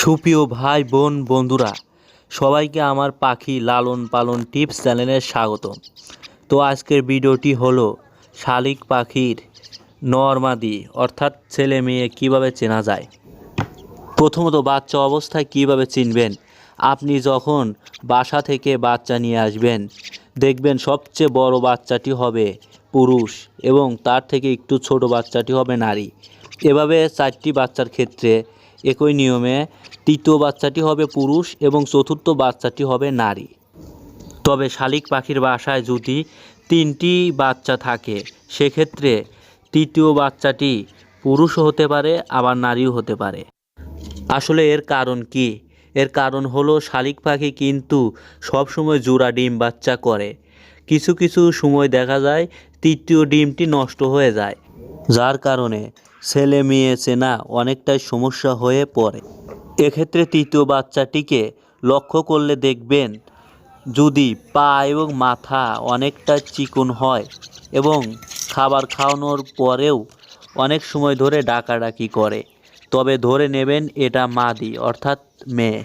সুপ্রিয় ভাই, বোন, বন্ধুরা, সবাইকে আমার পাখি লালন পালন টিপস চ্যানেলে স্বাগত। তো আজকের ভিডিওটি হলো শালিক পাখির নর্মাদি, অর্থাৎ ছেলে মেয়ে কীভাবে চেনা যায়? প্রথমত, বাচ্চা অবস্থায় কীভাবে চিনবেন? আপনি যখন বাসা থেকে বাচ্চা নিয়ে আসবেন, দেখবেন সবচেয়ে বড় বাচ্চাটি হবে পুরুষ এবং তার থেকে একটু ছোট বাচ্চাটি হবে নারী। এভাবে চারটি বাচ্চার ক্ষেত্রে একই নিয়মে তৃতীয় বাচ্চাটি হবে পুরুষ এবং চতুর্থ বাচ্চাটি হবে নারী। তবে শালিক পাখির বাসায় যদি তিনটি বাচ্চা থাকে, সেক্ষেত্রে তৃতীয় বাচ্চাটি পুরুষও হতে পারে, আবার নারীও হতে পারে। আসলে এর কারণ কি? এর কারণ হলো শালিক পাখি কিন্তু সবসময় জোড়া ডিম বাচ্চা করে। কিছু কিছু সময় দেখা যায় তৃতীয় ডিমটি নষ্ট হয়ে যায়। যার কারণে ছেলে মেয়ে চেনা অনেকটাই সমস্যা হয়ে পড়ে। এক্ষেত্রে তৃতীয় বাচ্চাটিকে লক্ষ্য করলে দেখবেন যদি পা এবং মাথা অনেকটা চিকন হয় এবং খাবার খাওয়ানোর পরেও অনেক সময় ধরে ডাকাডাকি করে, তবে ধরে নেবেন এটা মাদি অর্থাৎ মেয়ে।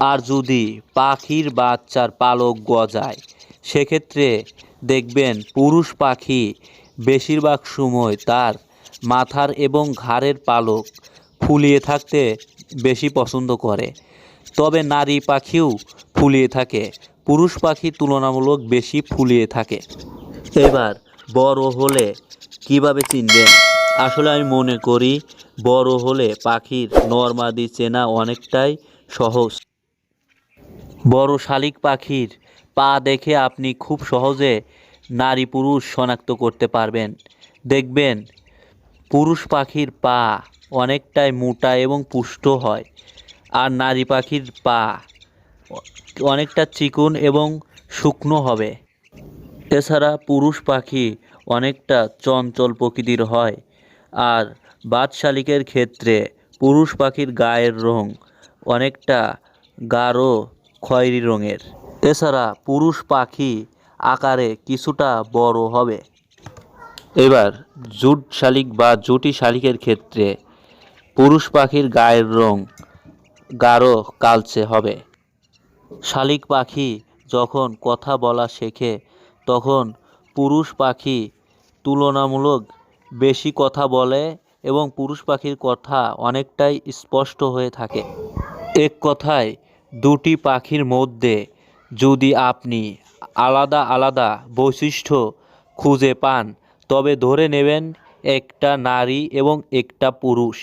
আর যদি পাখির বাচ্চার পালক গজায়, সেক্ষেত্রে দেখবেন পুরুষ পাখি বেশিরভাগ সময় তার মাথার এবং ঘাড়ের পালক ফুলিয়ে থাকতে বেশি পছন্দ করে। তবে নারী পাখিও ফুলিয়ে থাকে, পুরুষ পাখি তুলনামূলক বেশি ফুলিয়ে থাকে। এবার বড় হলে কীভাবে চিনবেন? আসলে আমি মনে করি বড় হলে পাখির নর্মাদি চেনা অনেকটাই সহজ। বড় শালিক পাখির পা দেখে আপনি খুব সহজে নারী পুরুষ শনাক্ত করতে পারবেন। দেখবেন পুরুষ পাখির পা অনেকটাই মোটা এবং পুষ্ট হয়, আর নারী পাখির পা অনেকটা চিকন এবং শুকনো হবে। এছাড়া পুরুষ পাখি অনেকটা চঞ্চল প্রকৃতির হয়, আর বাদ শালিকের ক্ষেত্রে পুরুষ পাখির গায়ের রং অনেকটা গাঢ়, খয়েরি রঙের। এছাড়া পুরুষ পাখি আকারে কিছুটা বড় হবে। এবার জুট শালিক বা জুটি শালিকের ক্ষেত্রে পুরুষ পাখির গায়ের রং গাঢ় কালচে হবে। শালিক পাখি যখন কথা বলা শেখে, তখন পুরুষ পাখি তুলনামূলক বেশি কথা বলে এবং পুরুষ পাখির কথা অনেকটাই স্পষ্ট হয়ে থাকে। এক কথায়, দুটি পাখির মধ্যে যদি আপনি আলাদা আলাদা বৈশিষ্ট্য খুঁজে পান তবে ধরে নেবেন একটা নারী এবং একটা পুরুষ।